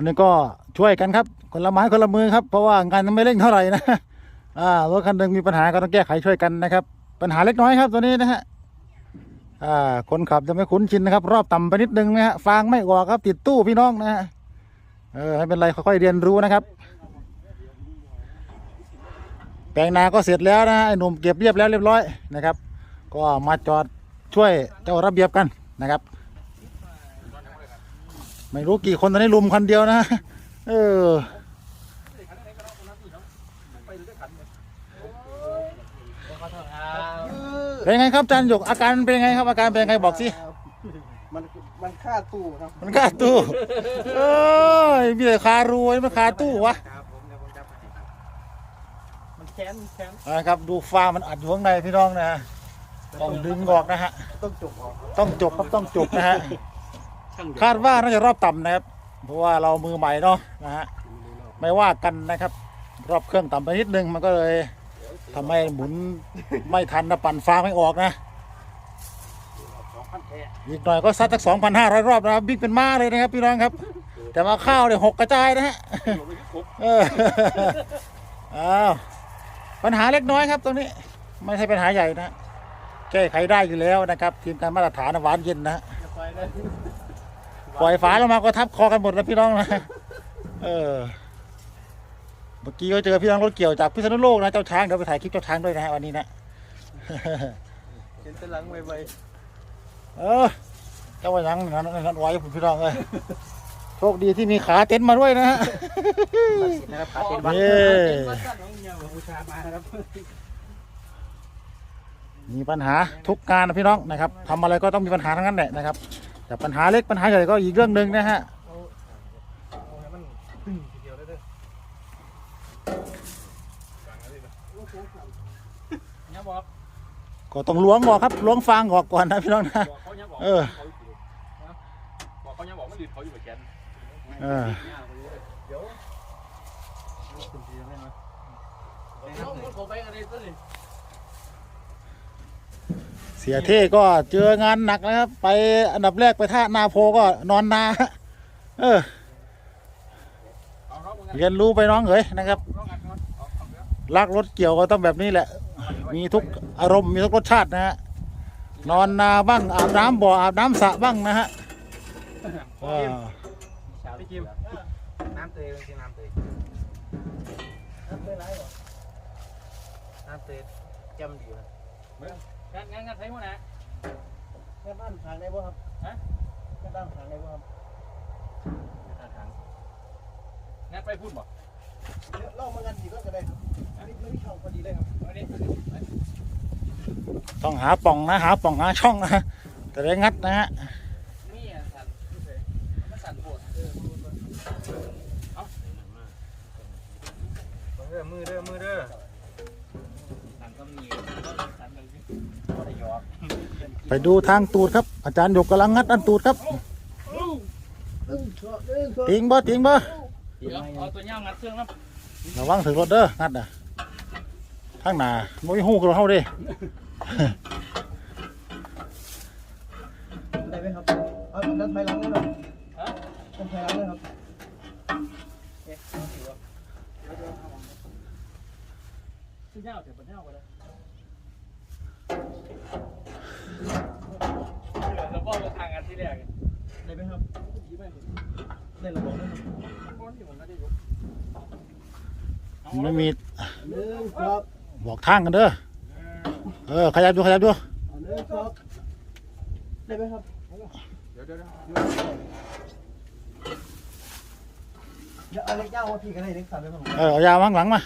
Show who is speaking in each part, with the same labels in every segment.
Speaker 1: อนนี้ก็ช่วยกันครับ คนละไม้คนละมือครับ เพราะว่างานไม่เร่งเท่าไหร่นะอ่ารถคันหนึ่งมีปัญหาก็ต้องแก้ไขช่วยกันนะครับ ปัญหาเล็กน้อยครับตัวนี้นะฮะอ่าคนขับจะไม่คุ้นชินนะครับ รอบต่ำไปนิดนึงนะฮะฟางไม่ออกครับติดตู้พี่น้องนะฮะเออไม่เป็นไรค่อยๆเรียนรู้นะครับ แปลงนาก็เสร็จแล้วนะฮะไอ้หนุ่มเก็บเรียบแล้วเรียบร้อยนะครับ ก็มาจอดช่วยเจ้าระเบียบกันนะครับ ไม่รู้กี่คนตอนนี้ลุมคนเดียวนะ เออเป็นไงครับอาจารย์หยกอาการเป็นไงครับอาการเป็นไงบอกสิ
Speaker 2: มันมันค่าตู้ครับ
Speaker 1: มันค่าตู้เอ้ยมีแต่คารวยมันคาตู้วะ
Speaker 2: ครับผมเดี๋ยวผมจะไปมันแค้นแค้น
Speaker 1: นะครับดูฟ้ามันอัดอยู่ข้างในพี่น้องนะฮะต้องดึงออกนะฮะ
Speaker 2: ต้องจบออก
Speaker 1: ต้องจบครับต้องจบนะฮะ คาดว่าน่าจะรอบต่ำนะครับ เพราะว่าเรามือใหม่เนาะนะฮะไม่ว่ากันนะครับ รอบเครื่องต่ำไปนิดนึงมันก็เลยทำให้หมุนไม่ทันนะปั่นฟ้าไม่ออกนะ
Speaker 2: สองพันแท้
Speaker 1: อีกหน่อยก็ซัดสักสองพันห้าร้อยรอบนะครับบิ๊กเป็นม้าเลยนะครับพี่น้องครับ แต่มาข้าวเนี่ยหกกระจายนะฮะเอออ้าวปัญหาเล็กน้อยครับตรงนี้ไม่ใช่ปัญหาใหญ่นะแก้ไขได้อยู่แล้วนะครับ ทีมการมาตรฐานหวานเย็นนะฮะ
Speaker 2: จะไปเลย
Speaker 1: ปล่อยฝาลงมาก็ทับคอกันหมดแล้วพี่น้องนะเออเมื่อกี้ก็เจอพี่น้องรถเกี่ยวจากพิษณุโลกนะเจ้าช้างเดี๋ยวไปถ่ายคลิปเจ้าช้างด้วยนะฮะวันนี้นะ
Speaker 2: เห็นแตะลังไว
Speaker 1: เออเจ้าว่ายังนั้นนั้นไว้ผมพี่น้องเลยโชคดีที่มีขาเต็นท์มาด้วยนะฮะ
Speaker 2: ๆนะครับขาเต็นวัด
Speaker 1: เย้
Speaker 2: วัดสั้นของเมียของอุชามานะครับ
Speaker 1: มีปัญหาทุกงานนะพี่น้องนะครับทำอะไรก็ต้องมีปัญหาทั้งนั้นแหละนะครับ แต่ปัญหาเล็กปัญหาใหญ่ก็อีกเรื่องหนึ่งนะฮะ
Speaker 2: ก็
Speaker 1: ต้องล้วงออกครับล้วงฟางออกก่อนนะพี่น้องนะ
Speaker 3: บอกเขาเนี่ยบอก
Speaker 1: เอ
Speaker 3: บอกเขาเนี่ยบอกมันดีเขาอยู่กับแกน
Speaker 1: เออ
Speaker 2: เดี๋ยว เดียวได้ไหมเอาคนเขาไปกันเลยต้นนี่
Speaker 1: เสียเท่ก็เจองานหนักนะครับ ไปอันดับแรกไปท่านาโพก็นอนนาเออ
Speaker 3: เอาเขาเหมือนกัน
Speaker 1: เรียนรู้ไปน้องเอ๋ยนะครับ
Speaker 3: เขางัดเขาเอาเอาเนื้อ
Speaker 1: รักรถเกี่ยวก็ต้องแบบนี้แหละ มีทุกอารมณ์มีทุกรสชาตินะฮะนอนนาบ้างอาบน้ำบ่ออาบน้ำสระบ้างนะฮะเออ
Speaker 2: พี่จิมน้ำเตยเป็นน้ำเตยน้ำเตยไรหรอน้ำเตยจำดีนะ
Speaker 3: งัดงัดงัดใช้หมดนะ
Speaker 2: แค่บ้านทางได้บ่ครับฮะแค่บ้านทางได้บ่ครับ
Speaker 3: งัดไปพูดบอก
Speaker 2: เล่ามากันดีก็จะได้ครับไม่ไม่ช่องพอดีเลยครับ
Speaker 3: อันนี้
Speaker 1: ต้องหาป่องนะหาป่องหาช่องนะแต่ได้งัดนะฮะ
Speaker 3: มีอะสั่นมันสั่นปวด
Speaker 2: เด้อมือเด้อมือเด้อ
Speaker 3: สั่นก็มีสั่นเลยก็ ได้ยอก
Speaker 1: ไปดูทางตูดครับ อาจารย์หยกกำลังงัดอันตูดครับติงบ่ติงบ่
Speaker 3: เดี๋ยวเอาตัวย่างงัดเครื่องแล้ว
Speaker 1: ระวังถึงรถเด้องัดนะทางหน้าไม่หูกับเราเด้
Speaker 2: ได้ไหมครับเอาดันไฟล้างเลยครับ
Speaker 3: ฮะ
Speaker 2: ดันไฟล้างเลยครับ
Speaker 3: ตัวย่างเดี๋ยวตัวย่างไปเลย แล้วบอกทางกันที่แรก
Speaker 2: ได้ไหมครับได้ระบบไหมครับ
Speaker 3: ก้อนที่ผมไม่ได้ยก
Speaker 1: ไม่มี
Speaker 2: หนึ่งครับ
Speaker 1: บอกทางกันเด้อเออขยับดูขยับดู
Speaker 2: เอาหนึ่งครับได้ไหมครับ
Speaker 3: เดี๋ยวเดี๋ยว
Speaker 2: เดี๋ยวเอาเล็กย่างมาพี่กันให้เล็กสั่นเลยครับ
Speaker 1: เออเอายาววางหลังมา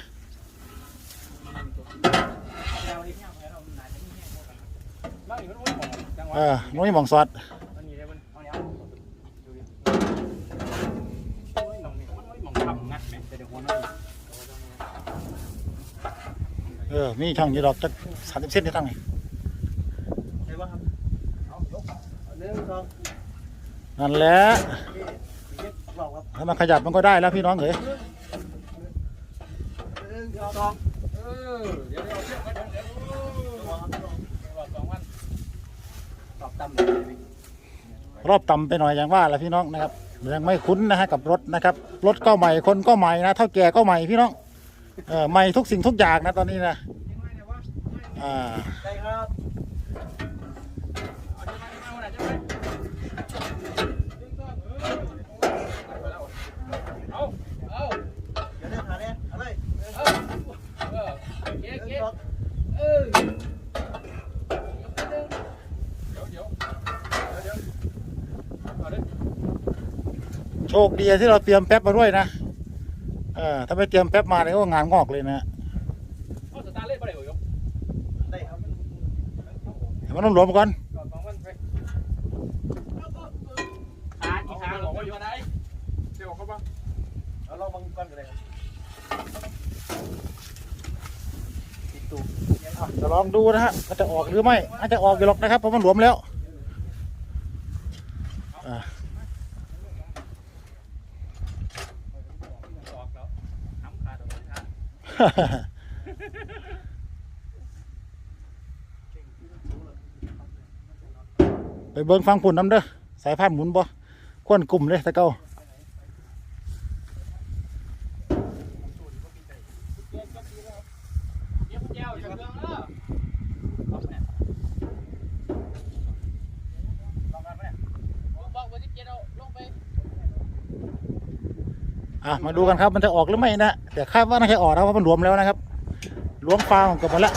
Speaker 3: เราเลี้ยงย่างแล้วเราหนาจะมีแห้งหมดแล้วอีกมันไม่หมดจังหวะ
Speaker 1: เออน้อยหมองสอด
Speaker 3: มันนี่ได้มันเอาเนี้ยดูดิโอ้ยหนองนี่มันไม่หมองทำงัดเอ
Speaker 1: อมีช่องยี่ดอกจักสามสิบเซนที่ตั้งนี่
Speaker 2: ได้ป่ะครับเอายกเอาหนึ่งสอง
Speaker 1: นั่นแหละ
Speaker 2: เจ็ดสองครับ
Speaker 1: ถ้ามันขยับมันก็ได้แล้วพี่น้องเอ๋ย
Speaker 2: หนึ่งสอง
Speaker 3: เอยวเดี๋ยวเดี๋ยวเดี๋ยวเดี๋ยวเดี๋ยวสองวัน
Speaker 2: ตอบต่ำเลย
Speaker 1: รอบต่ำไปหน่อยอย่างว่าแหละพี่น้องนะครับ ยังไม่คุ้นนะฮะกับรถนะครับรถก็ใหม่คนก็ใหม่นะเท่าแก่ก็ใหม่พี่น้องเออใหม่ทุกสิ่งทุกอย่างนะตอนนี้นะอ่า
Speaker 2: ได้ครับ
Speaker 3: เอาเอา
Speaker 2: เดี๋ยวเดินหาเนี่ยเอาเลย
Speaker 3: เออเก๊
Speaker 2: เดิน
Speaker 3: เก๊
Speaker 2: สอง
Speaker 3: เออเดี๋ยวเดี๋ยวเดี๋ยวเอาเลย
Speaker 1: โชคดีที่เราเตรียมแป๊บมาด้วยนะเออถ้าไม่เตรียมแป๊บมาเนี่ยก็งานงอกเลยนะ
Speaker 3: เอาสตาร์ทเล่นไปเลยเหรอ
Speaker 2: ได้ครับ
Speaker 1: เดี๋ยวมันต้องรวมก่อน
Speaker 3: ก่อนสองวันไปขาอีกขาบอกว่าอยู่ไหนเดี๋ยวเขาบ้าง
Speaker 2: เอาลองบังก่อนกันเลยครับติดตู้
Speaker 1: อะจะลองดูนะฮะมันจะออกหรือไม่อาจจะออกอยู่หรอกนะครับเพราะมันรวมแล้วอะ
Speaker 3: ออกแล้วน้ำขาดออกไปขาด
Speaker 1: ไปเบิ้งฟังผุนน้ำเด้อสายพานหมุนบ่ควนกลุ่มเลยตะเก้า
Speaker 3: เดี๋ยวเจ้าจะเรื่องเออบอกเนี่ยบอกว่าที่เจ็ดเอาลงไป
Speaker 1: อะมาดูกันครับมันจะออกหรือไม่นะแต่คาดว่าน่าจะออกแล้วเพราะมันรวมแล้วนะครับรวมฟางกับหมดแล้ว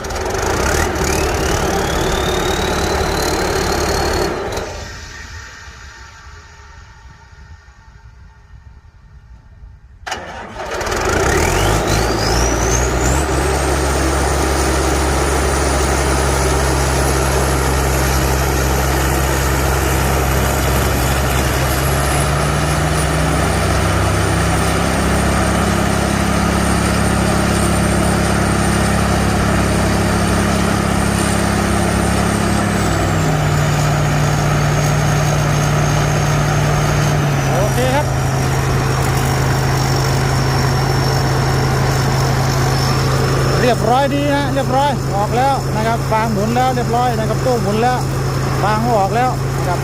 Speaker 1: รียบร้อยดีนะเรียบร้อยออกแล้วนะครับฟางหมุนแล้วเรียบร้อยนะครับตู้หมุนแล้วฟางก็ออกแล้วนะครับ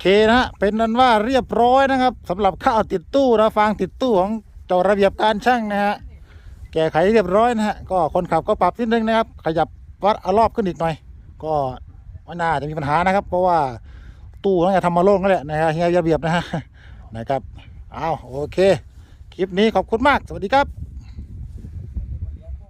Speaker 1: เคนะเป็นนั้นว่าเรียบร้อยนะครับสำหรับข้าวติดตู้นะฟางติดตู้ของเจ้าระเบียบการช่างนะฮะแก้ไขเรียบร้อยนะฮะก็คนขับก็ปรับนิดนึงนะครับ ขยับวัดอรอบขึ้นอีกหน่อย ก็ไม่น่าจะมีปัญหานะครับ เพราะว่าตู้น่าจะทำมาโล่งแล้วแหละนะฮะเฮียระเบียบนะฮะนะครับเอาโอเค คลิปนี้ขอบคุณมาก สวัสดีครับ